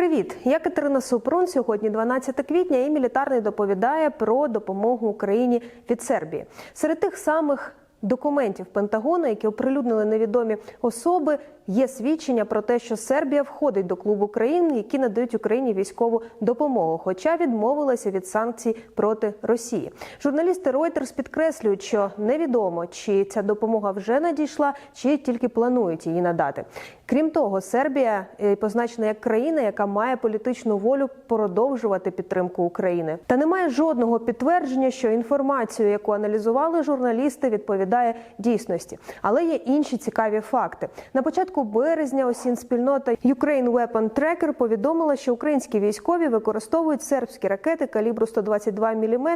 Привіт, я Катерина Супрун. Сьогодні 12 квітня, і мілітарний доповідає про допомогу Україні від Сербії. Серед тих самих документів Пентагону, які оприлюднили невідомі особи, є свідчення про те, що Сербія входить до клубу країн, які надають Україні військову допомогу, хоча відмовилася від санкцій проти Росії. Журналісти Reuters підкреслюють, що невідомо, чи ця допомога вже надійшла, чи тільки планують її надати. Крім того, Сербія е, позначена як країна, яка має політичну волю продовжувати підтримку України. Та немає жодного підтвердження, що інформацію, яку аналізували журналісти, відповідає дійсності. Але є інші цікаві факти. На початку березня осін спільнота Ukraine Weapon Tracker повідомила, що українські військові використовують сербські ракети калібру 122 мм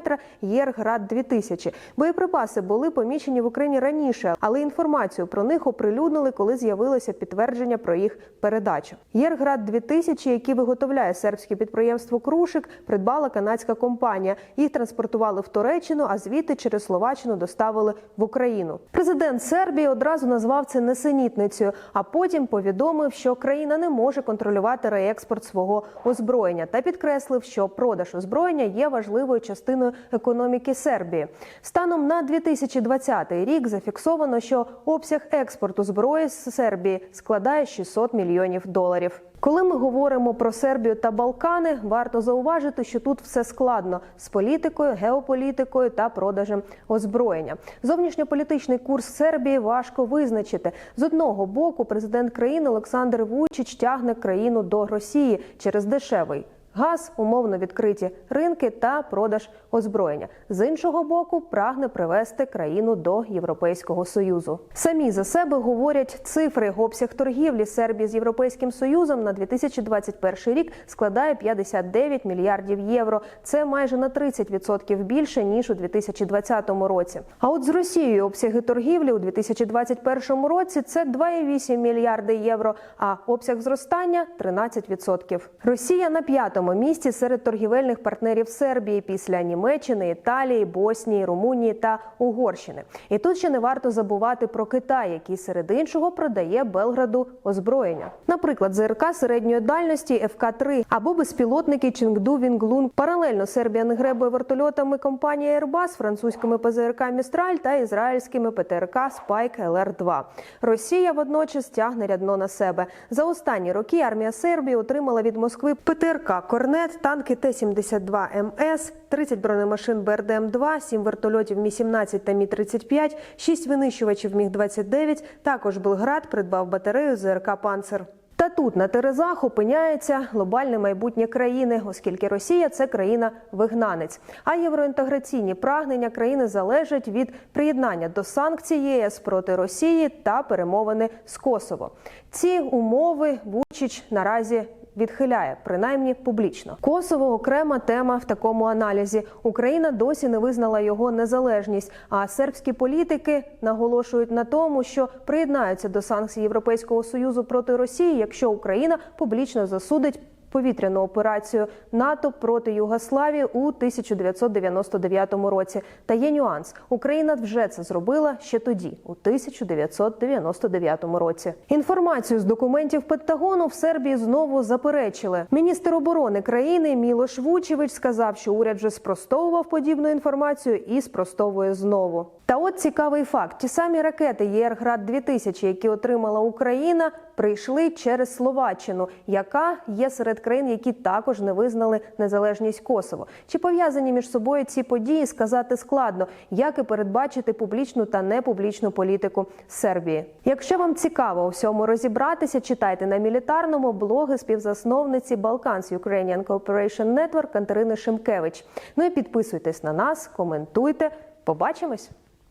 Єрград 2000 Боєприпаси були помічені в Україні раніше, але інформацію про них оприлюднили, коли з'явилося підтвердження про їх передачу. Єрград 2000 який виготовляє сербське підприємство Крушик, придбала канадська компанія. Їх транспортували в Туреччину, а звідти через Словаччину доставили в Україну. Президент Сербії одразу назвав це несенітницею, а потім повідомив, що країна не може контролювати реекспорт свого озброєння та підкреслив, що продаж озброєння є важливою частиною економіки Сербії. Станом на 2020 рік зафіксовано, що обсяг експорту зброї з Сербії складає 600 мільйонів доларів. Коли ми говоримо про Сербію та Балкани, варто зауважити, що тут все складно з політикою, геополітикою та продажем озброєння. Зовнішньополітичний курс Сербії важко визначити. З одного боку, президент країни Олександр Вучич тягне країну до Росії через дешевий. Газ, умовно відкриті ринки та продаж озброєння з іншого боку, прагне привести країну до Європейського союзу. Самі за себе говорять цифри. Обсяг торгівлі Сербії з Європейським Союзом на 2021 рік складає 59 мільярдів євро. Це майже на 30% більше ніж у 2020 році. А от з Росією обсяги торгівлі у 2021 році це 2,8 мільярди євро. А обсяг зростання 13%. Росія на п'ятому місці серед торгівельних партнерів Сербії після Німеччини, Італії, Боснії, Румунії та Угорщини. І тут ще не варто забувати про Китай, який серед іншого продає Белграду озброєння. Наприклад, ЗРК середньої дальності ФК-3 або безпілотники Чингду Вінглун. Паралельно Сербія не гребує вертольотами компанії Airbus, французькими ПЗРК Містраль та ізраїльськими ПТРК Спайк ЛР-2. Росія водночас тягне рядно на себе. За останні роки армія Сербії отримала від Москви ПТРК Корнет, танки Т-72 МС, 30 бронемашин БРДМ-2, 7 вертольотів Мі-17 та Мі-35, 6 винищувачів Міг-29. Також Белград придбав батарею ЗРК «Панцер». Та тут на терезах опиняється глобальне майбутнє країни, оскільки Росія це країна-вигнанець. А євроінтеграційні прагнення країни залежать від приєднання до санкцій ЄС проти Росії та перемовини з Косово. Ці умови Вучич наразі відхиляє, принаймні публічно. Косово окрема тема в такому аналізі. Україна досі не визнала його незалежність. А сербські політики наголошують на тому, що приєднаються до санкцій Європейського союзу проти Росії, якщо Україна публічно засудить. Повітряну операцію НАТО проти Югославії у 1999 році. Та є нюанс: Україна вже це зробила ще тоді, у 1999 році. Інформацію з документів Пентагону в Сербії знову заперечили. Міністр оборони країни Мілош Вучевич сказав, що уряд вже спростовував подібну інформацію і спростовує знову. Та от цікавий факт: ті самі ракети ЄРГРАД 2000 які отримала Україна, прийшли через Словаччину, яка є серед країн, які також не визнали незалежність Косово. Чи пов'язані між собою ці події сказати складно, як і передбачити публічну та непублічну політику Сербії? Якщо вам цікаво у всьому розібратися, читайте на мілітарному блоги співзасновниці Balkans Ukrainian Cooperation Network Катерини Шимкевич. Ну і підписуйтесь на нас, коментуйте. Побачимось.